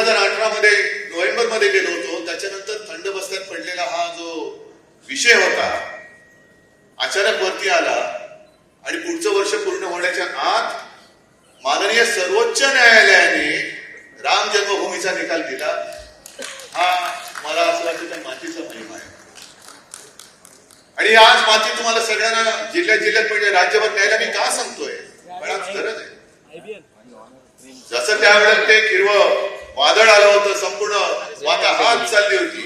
हजार अठरा मध्ये नोव्हेंबरमध्ये गेलो होतो. त्याच्यानंतर थंड बसल्यात पडलेला हा जो विषय होता अचानक वरती आला आणि पुढचं वर्ष पूर्ण होण्याच्या आत माननीय सर्वोच्च न्यायालयाने राम जन्मभूमीचा निकाल दिला. हा मला असं वाटतं त्या मातीचा महिमा आहे. आणि आज माती तुम्हाला सगळ्यांना जिल्ह्यात जिल्ह्यात म्हणजे राज्यभर न्यायला मी का सांगतोय? पण आज गरज आहे जसं त्यावेळेला ते हिरवं वादळ आलं होतं संपूर्ण माता हात चालली होती.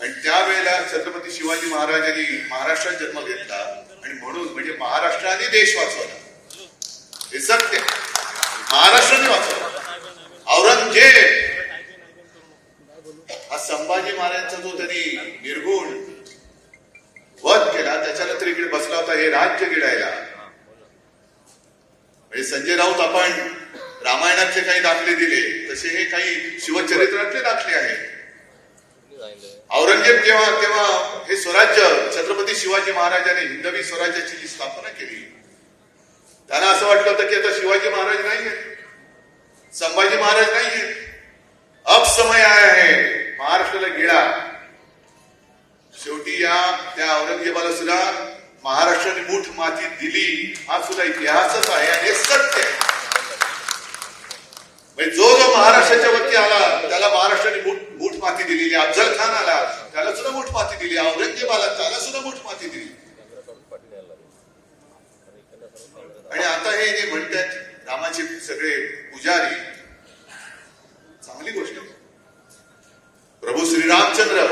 आणि त्यावेळेला छत्रपती शिवाजी महाराजांनी महाराष्ट्रात जन्म घेतला. आणि म्हणून म्हणजे महाराष्ट्राने देश वाचवला. हे सत्य. महाराष्ट्राने वाचवला. औरंगजेब हा संभाजी महाराजांचा जो त्यांनी निर्गुण वध केला त्याच्यानंतर इकडे बसला होता हे राज्य गिडायला म्हणजे संजय राऊत आपण रामायणातले काही दाखले दिले तसे हे काही शिवचरित्रातले दाखले आहेत. औरंगजेब जेव्हा तेव्हा हे स्वराज्य छत्रपती शिवाजी महाराजांनी हिंदवी स्वराज्याची जी स्थापना केली त्यांना असं वाटलं होतं की आता शिवाजी महाराज नाही आहेत. संभाजी महाराज नाही आहेत. अब समय आया महाराष्ट्राला गेला. शेवटी या त्या औरंगजेबाला सुद्धा महाराष्ट्राने मूठ माती दिली. हा सुद्धा इतिहासच आहे आणि हे सत्य आहे. जो जो महाराष्ट्राच्या वरती आला त्याला महाराष्ट्राने मूठ माती दिलेली अफजल खान आला त्याला सुद्धा मूठ माती दिली औरंगजेब आला त्याला सुद्धा मूठ माती दिली. आणि आता हे जे म्हणतात रामाचे सगळे पुजारी चांगली गोष्ट प्रभू श्रीरामचंद्र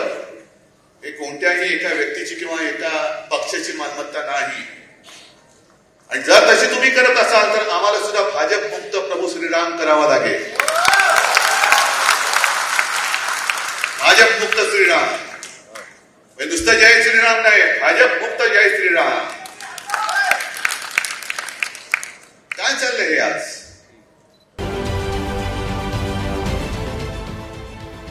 हे कोणत्याही एका व्यक्तीची किंवा एका पक्षाची मालमत्ता नाही. आणि जर तशी तुम्ही करत असाल तर आम्हाला सुद्धा भाजप मुक्त करावा लागेल भाजप मुक्त श्रीराम. म्हणजे नुसतं जय श्रीराम नाही भाजप मुक्त जय श्रीराम. काय चाललंय हे आज?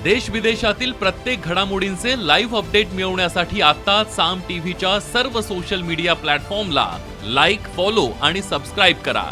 देश विदेशातील प्रत्येक घडामोडींचे लाईव्ह अपडेट मिळवण्यासाठी आता साम टीव्हीच्या सर्व सोशल मीडिया प्लॅटफॉर्मला लाईक फॉलो आणि सबस्क्राईब करा.